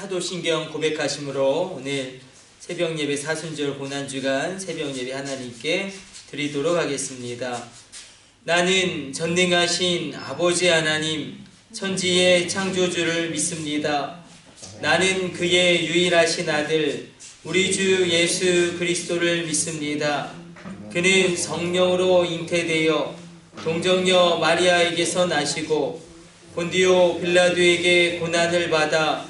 사도신경 고백하심으로 오늘 새벽 예배 사순절 고난 주간 새벽 예배 하나님께 드리도록 하겠습니다. 나는 전능하신 아버지 하나님 천지의 창조주를 믿습니다. 나는 그의 유일하신 아들 우리 주 예수 그리스도를 믿습니다. 그는 성령으로 잉태되어 동정녀 마리아에게서 나시고 본디오 빌라도에게 고난을 받아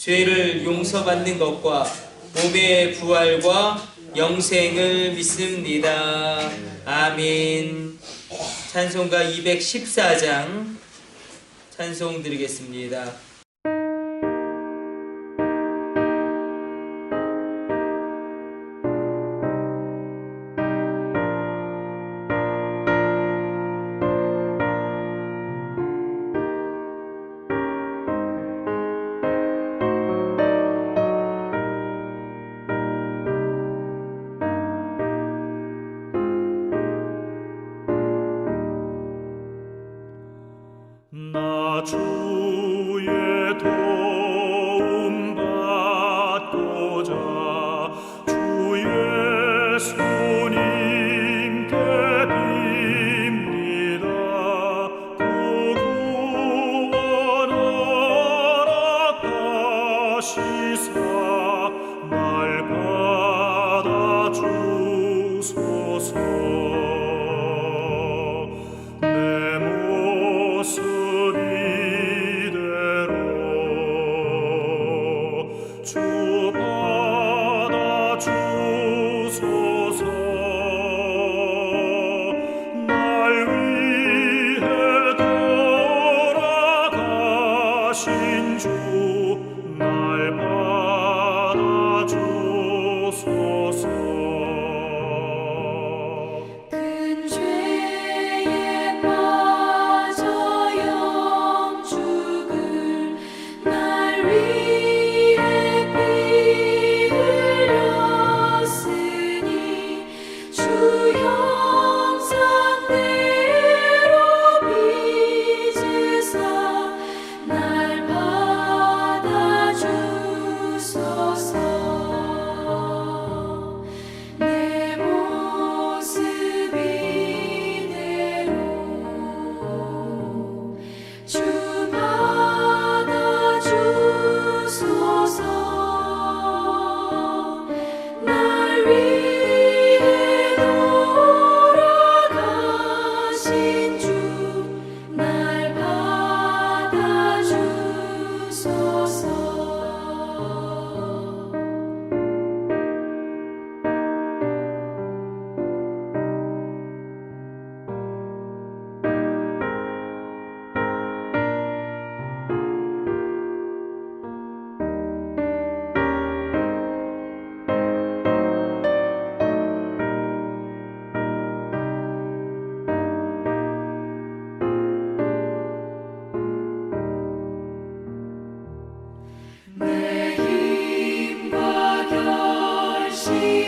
죄를 용서받는 것과 몸의 부활과 영생을 믿습니다. 아멘. 찬송가 214장 찬송 드리겠습니다.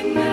Amen.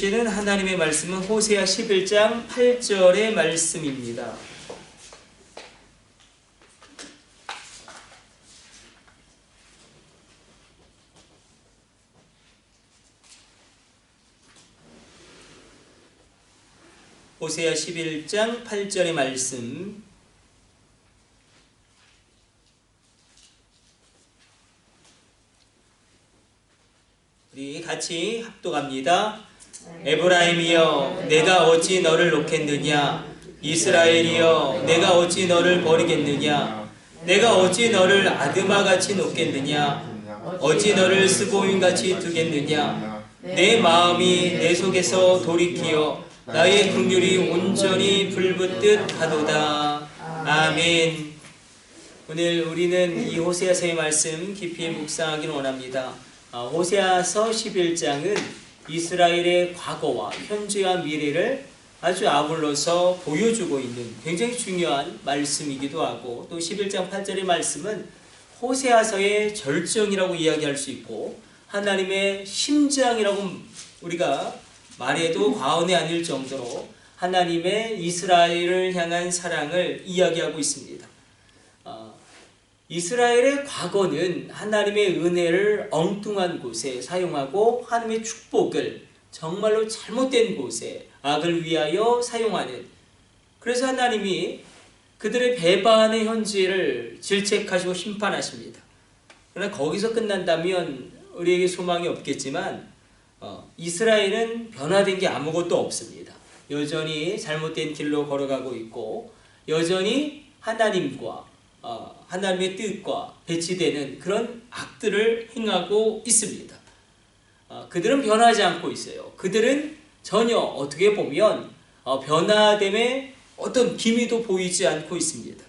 주시는 하나님의 말씀은 호세아 11장 8절의 말씀입니다. 호세아 11장 8절의 말씀 우리 같이 합독합니다. 에브라임이여 내가 어찌 너를 놓겠느냐? 이스라엘이여 내가 어찌 너를 버리겠느냐? 내가 어찌 너를 아드마같이 놓겠느냐? 어찌 너를 스보임같이 두겠느냐? 내 마음이 내 속에서 돌이키어 나의 긍휼이 온전히 불붙듯 하도다. 아멘. 오늘 우리는 이 호세아서의 말씀 깊이 묵상하기를 원합니다. 아, 호세아서 11장은 이스라엘의 과거와 현재와 미래를 아주 아울러서 보여주고 있는 굉장히 중요한 말씀이기도 하고 또 11장 8절의 말씀은 호세아서의 절정이라고 이야기할 수 있고 하나님의 심장이라고 우리가 말해도 과언이 아닐 정도로 하나님의 이스라엘을 향한 사랑을 이야기하고 있습니다. 어, 이스라엘의 과거는 하나님의 은혜를 엉뚱한 곳에 사용하고 하나님의 축복을 정말로 잘못된 곳에 악을 위하여 사용하는 그래서 하나님이 그들의 배반의 현지를 질책하시고 심판하십니다. 그러나 거기서 끝난다면 우리에게 소망이 없겠지만 어, 이스라엘은 변화된 게 아무것도 없습니다. 여전히 잘못된 길로 걸어가고 있고 여전히 하나님과 어, 하나님의 뜻과 배치되는 그런 악들을 행하고 있습니다. 어, 그들은 변하지 않고 있어요. 그들은 전혀 어떻게 보면 어, 변화됨에 어떤 기미도 보이지 않고 있습니다.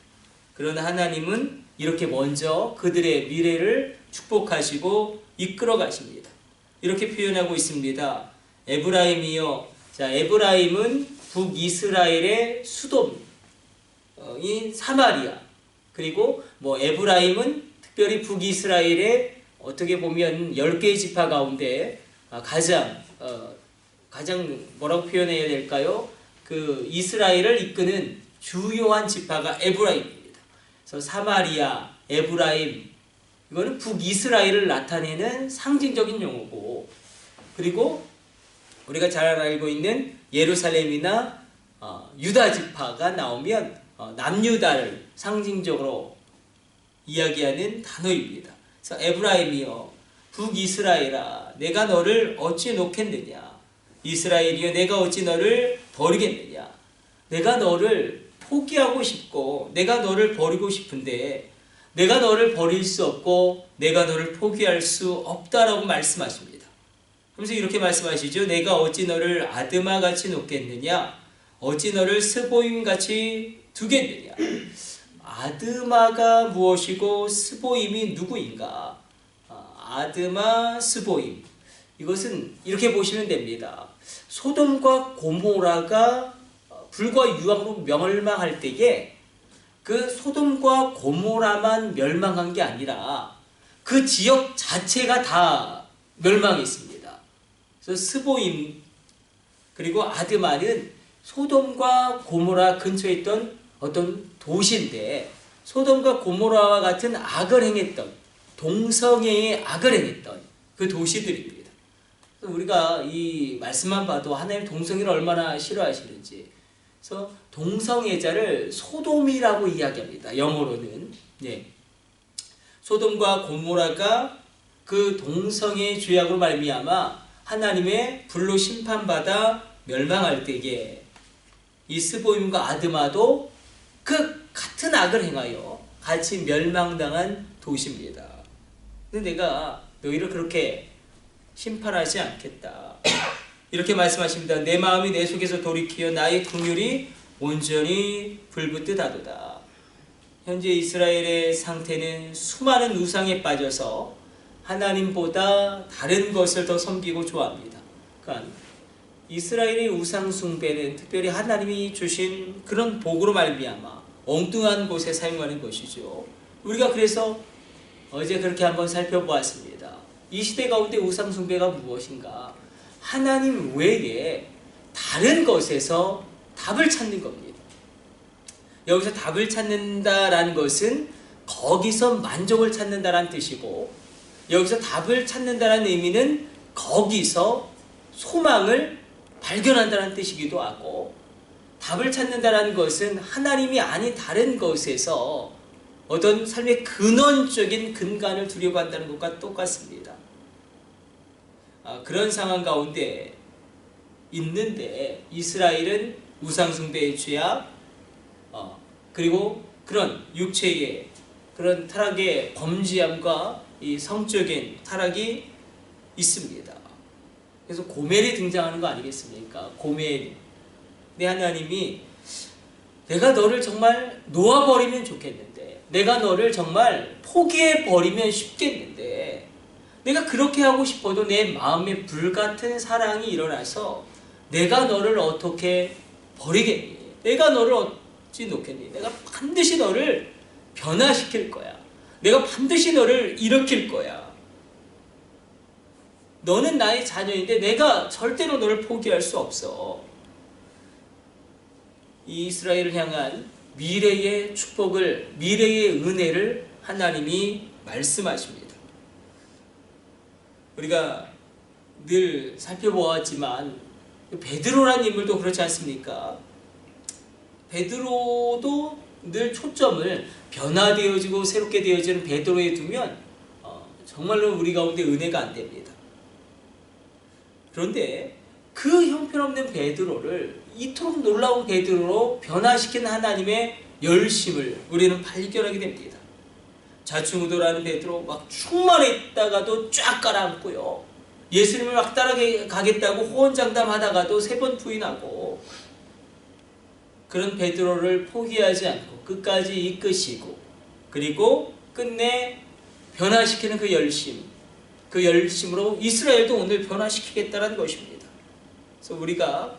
그러나 하나님은 이렇게 먼저 그들의 미래를 축복하시고 이끌어 가십니다. 이렇게 표현하고 있습니다. 에브라임이요. 자, 에브라임은 북이스라엘의 수도인 사마리아. 그리고 뭐 에브라임은 특별히 북이스라엘의 어떻게 보면 10개의 지파 가운데 아, 가장 어, 가장 뭐라고 표현해야 될까요? 그 이스라엘을 이끄는 주요한 지파가 에브라임입니다. 그래서 사마리아, 에브라임 이거는 북이스라엘을 나타내는 상징적인 용어고 그리고 우리가 잘 알고 있는 예루살렘이나 어, 유다 지파가 나오면 어, 남유다를 상징적으로 이야기하는 단어입니다. 그래서 에브라임이여 북이스라엘아 내가 너를 어찌 놓겠느냐 이스라엘이여 내가 어찌 너를 버리겠느냐 내가 너를 포기하고 싶고 내가 너를 버리고 싶은데 내가 너를 버릴 수 없고 내가 너를 포기할 수 없다라고 말씀하십니다. 그래서 이렇게 말씀하시죠. 내가 어찌 너를 아드마 같이 놓겠느냐? 어찌 너를 스보임 같이 두겠느냐? 아드마가 무엇이고 스보임이 누구인가? 아, 아드마, 스보임. 이것은 이렇게 보시면 됩니다. 소돔과 고모라가 불과 유황으로 멸망할 때에 그 소돔과 고모라만 멸망한 게 아니라 그 지역 자체가 다 멸망했습니다. 그래서 스보임 그리고 아드마는 소돔과 고모라 근처에 있던 어떤 도시인데 소돔과 고모라와 같은 악을 행했던 동성애의 악을 행했던 그 도시들입니다. 우리가 이 말씀만 봐도 하나님 동성애를 얼마나 싫어하시는지 그래서 동성애자를 소돔이라고 이야기합니다. 영어로는 예. 소돔과 고모라가 그 동성애 죄악으로 말미암아 하나님의 불로 심판받아 멸망할 때에 이 스보임과 아드마도 그 같은 악을 행하여 같이 멸망당한 도시입니다. 근데 내가 너희를 그렇게 심판하지 않겠다. 이렇게 말씀하십니다. 내 마음이 내 속에서 돌이키어 나의 긍휼이 온전히 불붙듯 하도다. 현재 이스라엘의 상태는 수많은 우상에 빠져서 하나님보다 다른 것을 더 섬기고 좋아합니다. 그러니까 이스라엘의 우상 숭배는 특별히 하나님이 주신 그런 복으로 말미암아 엉뚱한 곳에 사용하는 것이죠. 우리가 그래서 어제 그렇게 한번 살펴보았습니다. 이 시대 가운데 우상 숭배가 무엇인가? 하나님 외에 다른 것에서 답을 찾는 겁니다. 여기서 답을 찾는다라는 것은 거기서 만족을 찾는다라는 뜻이고 여기서 답을 찾는다라는 의미는 거기서 소망을 발견한다는 뜻이기도 하고 답을 찾는다라는 것은 하나님이 아닌 다른 것에서 어떤 삶의 근원적인 근간을 두려고 한다는 것과 똑같습니다. 아, 그런 상황 가운데 있는데 이스라엘은 우상숭배의 죄악 어, 그리고 그런 육체의 그런 타락의 범죄함과 이 성적인 타락이 있습니다. 그래서 고멜이 등장하는 거 아니겠습니까? 고멜. 내 하나님이 내가 너를 정말 놓아버리면 좋겠는데, 내가 너를 정말 포기해버리면 쉽겠는데, 내가 그렇게 하고 싶어도 내 마음에 불같은 사랑이 일어나서 내가 너를 어떻게 버리겠니? 내가 너를 어찌 놓겠니? 내가 반드시 너를 변화시킬 거야. 내가 반드시 너를 일으킬 거야. 너는 나의 자녀인데 내가 절대로 너를 포기할 수 없어. 이 이스라엘을 향한 미래의 축복을, 미래의 은혜를 하나님이 말씀하십니다. 우리가 늘 살펴보았지만 베드로라는 인물도 그렇지 않습니까? 베드로도 늘 초점을 변화되어지고 새롭게 되어지는 베드로에 두면 어, 정말로 우리 가운데 은혜가 안 됩니다. 그런데 그 형편없는 베드로를 이토록 놀라운 베드로로 변화시킨 하나님의 열심을 우리는 발견하게 됩니다. 자충우도라는 베드로 막 충만했다가도 쫙 깔아앉고요. 예수님을 막 따라가겠다고 호언장담하다가도 세 번 부인하고 그런 베드로를 포기하지 않고 끝까지 이끄시고 그리고 끝내 변화시키는 그 열심 그 열심으로 이스라엘도 오늘 변화시키겠다는 것입니다. 그래서 우리가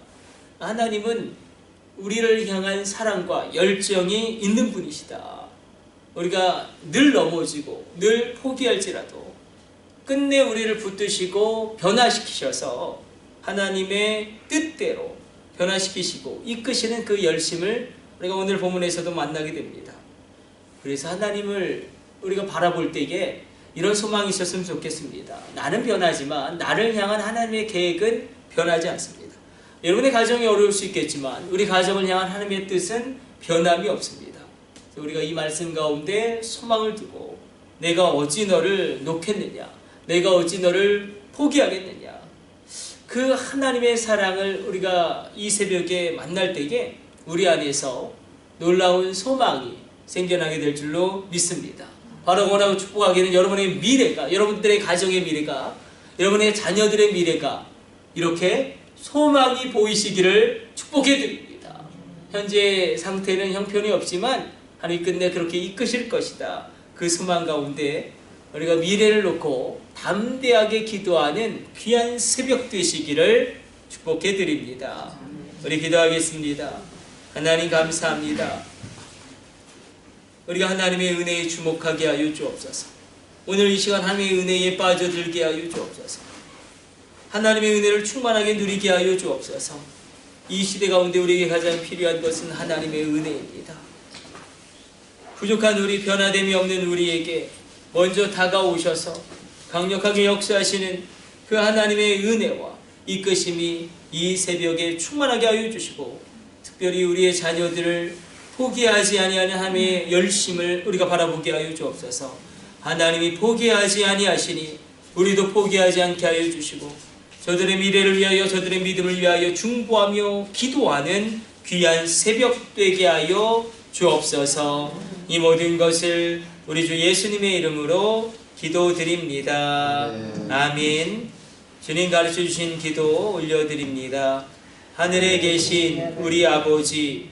하나님은 우리를 향한 사랑과 열정이 있는 분이시다. 우리가 늘 넘어지고 늘 포기할지라도 끝내 우리를 붙드시고 변화시키셔서 하나님의 뜻대로 변화시키시고 이끄시는 그 열심을 우리가 오늘 본문에서도 만나게 됩니다. 그래서 하나님을 우리가 바라볼 때에 이런 소망이 있었으면 좋겠습니다. 나는 변하지만 나를 향한 하나님의 계획은 변하지 않습니다. 여러분의 가정이 어려울 수 있겠지만 우리 가정을 향한 하나님의 뜻은 변함이 없습니다. 우리가 이 말씀 가운데 소망을 두고 내가 어찌 너를 놓겠느냐, 내가 어찌 너를 포기하겠느냐. 그 하나님의 사랑을 우리가 이 새벽에 만날 때에 우리 안에서 놀라운 소망이 생겨나게 될 줄로 믿습니다. 바로 원하고 축복하기는 여러분의 미래가, 여러분들의 가정의 미래가, 여러분의 자녀들의 미래가 이렇게 소망이 보이시기를 축복해 드립니다. 현재 상태는 형편이 없지만 하나님 끝내 그렇게 이끄실 것이다. 그 소망 가운데 우리가 미래를 놓고 담대하게 기도하는 귀한 새벽 되시기를 축복해 드립니다. 우리 기도하겠습니다. 하나님 감사합니다. 우리가 하나님의 은혜에 주목하게 하여 주옵소서. 오늘 이 시간 하나님의 은혜에 빠져들게 하여 주옵소서. 하나님의 은혜를 충만하게 누리게 하여 주옵소서. 이 시대 가운데 우리에게 가장 필요한 것은 하나님의 은혜입니다. 부족한 우리 변화됨이 없는 우리에게 먼저 다가오셔서 강력하게 역사하시는 그 하나님의 은혜와 이끄심이 이 새벽에 충만하게 하여 주시고 특별히 우리의 자녀들을 포기하지 아니하는 하나님의 열심을 우리가 바라보게 하여 주옵소서. 하나님이 포기하지 아니하시니 우리도 포기하지 않게 하여 주시고 저들의 미래를 위하여 저들의 믿음을 위하여 중보하며 기도하는 귀한 새벽 되게 하여 주옵소서. 이 모든 것을 우리 주 예수님의 이름으로 기도드립니다. 아멘. 주님 가르쳐 주신 기도 올려드립니다. 하늘에 계신 우리 아버지,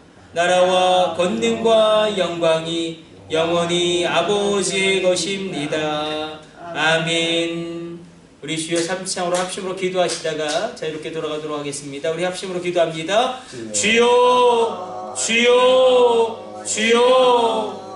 나라와 권능과 영광이 영원히 아버지의 것입니다. 아멘. 우리 주여 삼창으로 합심으로 기도하시다가 자유롭게 돌아가도록 하겠습니다. 우리 합심으로 기도합니다. 주여, 주여, 주여,